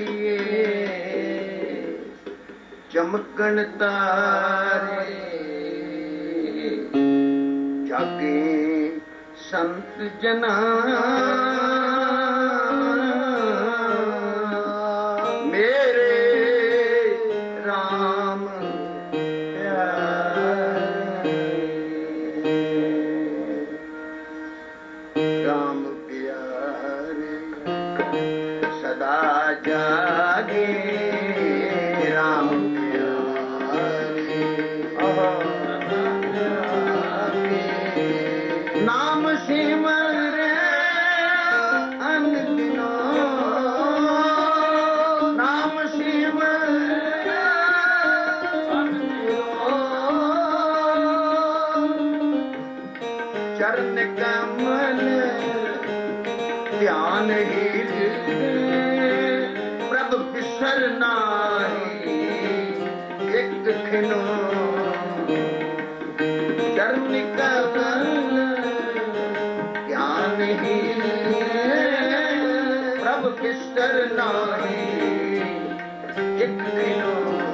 ਛੱਡੀਏ। ਚਮਕਣ ਤਾਰੇ। ਜਾਗੇ ਸੰਤ ਜਨਾਂ। ਸਦਾ ਬਿਸਰ ਨਾਹੀ ਇੱਕ ਖਿਨੋ। ਚਰਨ ਕਮਲ ਧਿਆਨ ਹਿਰਦੇ ਪ੍ਰਭ ਬਿਸਰ ਨਾਹੀ ਇੱਕ ਖਿਨੋ।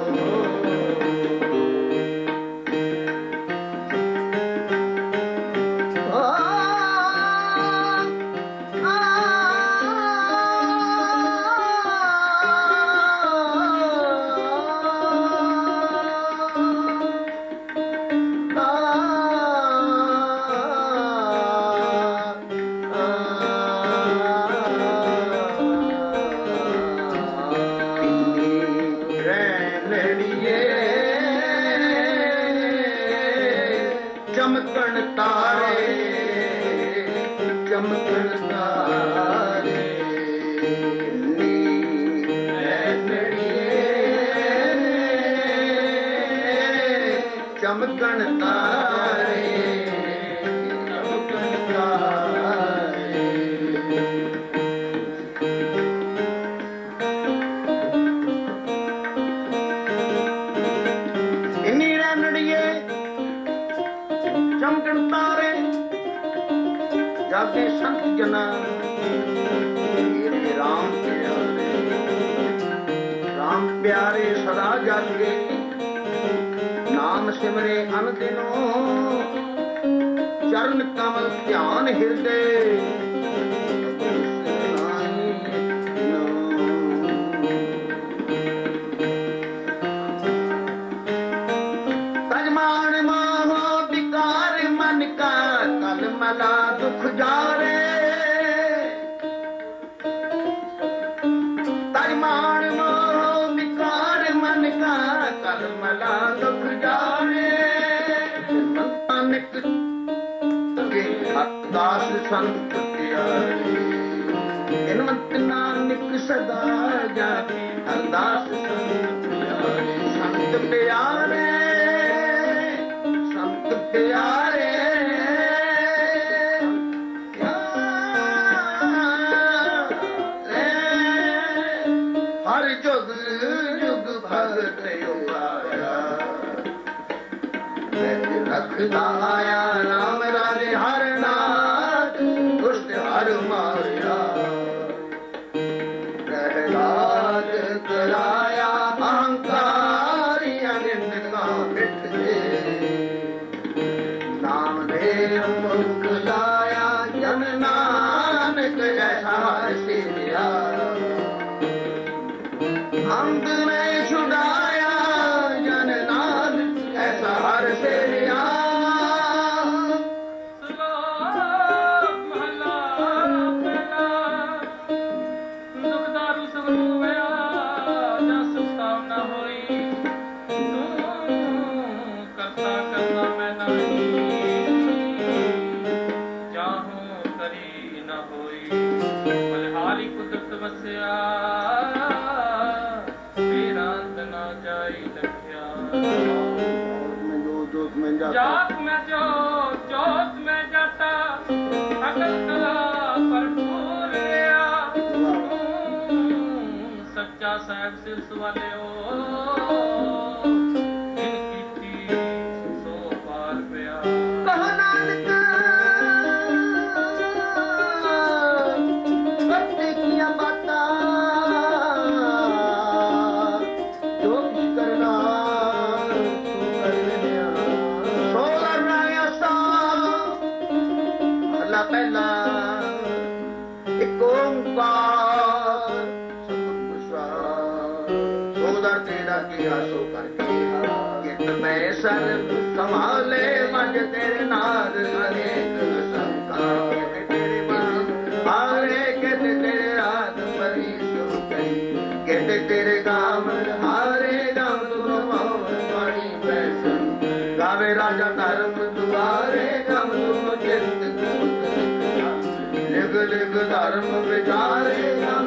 ਜਾਗੇ ਸੰਤ ਜਨਾ ਮੇਰੇ ਰਾਮ ਪਿਆਰੇ। ਰਾਮ ਪਿਆਰੇ ਸਦਾ ਜਾਗੇ। ਨਾਮ ਸਿਮਰੇ ਅਨ ਦਿਨੋ ਚਰਨ ਕਮਲ ਧਿਆਨ ਹਿਰਦੇ। ਸਜਮਾਨ ਮਾਹੋ ਵਿਕਾਰ ਮਨ ਕਾ ਕਲ ਮਲਾ ਦੁਖ ਜਾਰੇ। ਕੇ ਦਾਸ ਸੰਤ ਪਿਆਰੇ ਇਨਮਤ ਨਾਨਕ ਸਦਾ ਜਾਗੇ ਅਰਦਾਸ ਸੰਤ ਪਿਆਰੇ नान जयार ਵਸਿਆ ਮੇਰਾ ਨਾ ਜਾਈ ਲਖਿਆ ਜਾਤ ਮੈਂ ਜੋ, ਜੋਤ ਮੈਂ ਜਾਤਾ। ਅਕਲ ਕਲਾ ਭਰਪੂਰ ਰਿਆ। ਸੱਚਾ ਸਾਹਿਬ ਸਿਰਸ ਵਾਲਿਓ ਮੈਂ ਸਰ ਮਜ ਤੇਰੇ ਨਾਲ ਅਨੇਕ ਸੰਕਾ ਤੇਰੇ ਮਨ ਹਾਰੇ। ਕਿਤ ਤੇਰੇ ਰਾਤ ਪਰੀ ਸੋ ਕਈ ਕਿਤ ਤੇਰੇ ਗਾਮ ਹਾਰੇ ਗਾਮ ਤੁਮ ਮੋਹ ਪਾਣੀ ਪੈਸਨ ਗਾਵੇ ਰਾਜਾ ਧਰਮ ਦੁਆਰੇ ਗਮ ਤੁਮ ਚਿੰਤ ਲਿਗ ਲਿਗ ਧਰਮ ਵਿਚਾਰੇ ਗਮ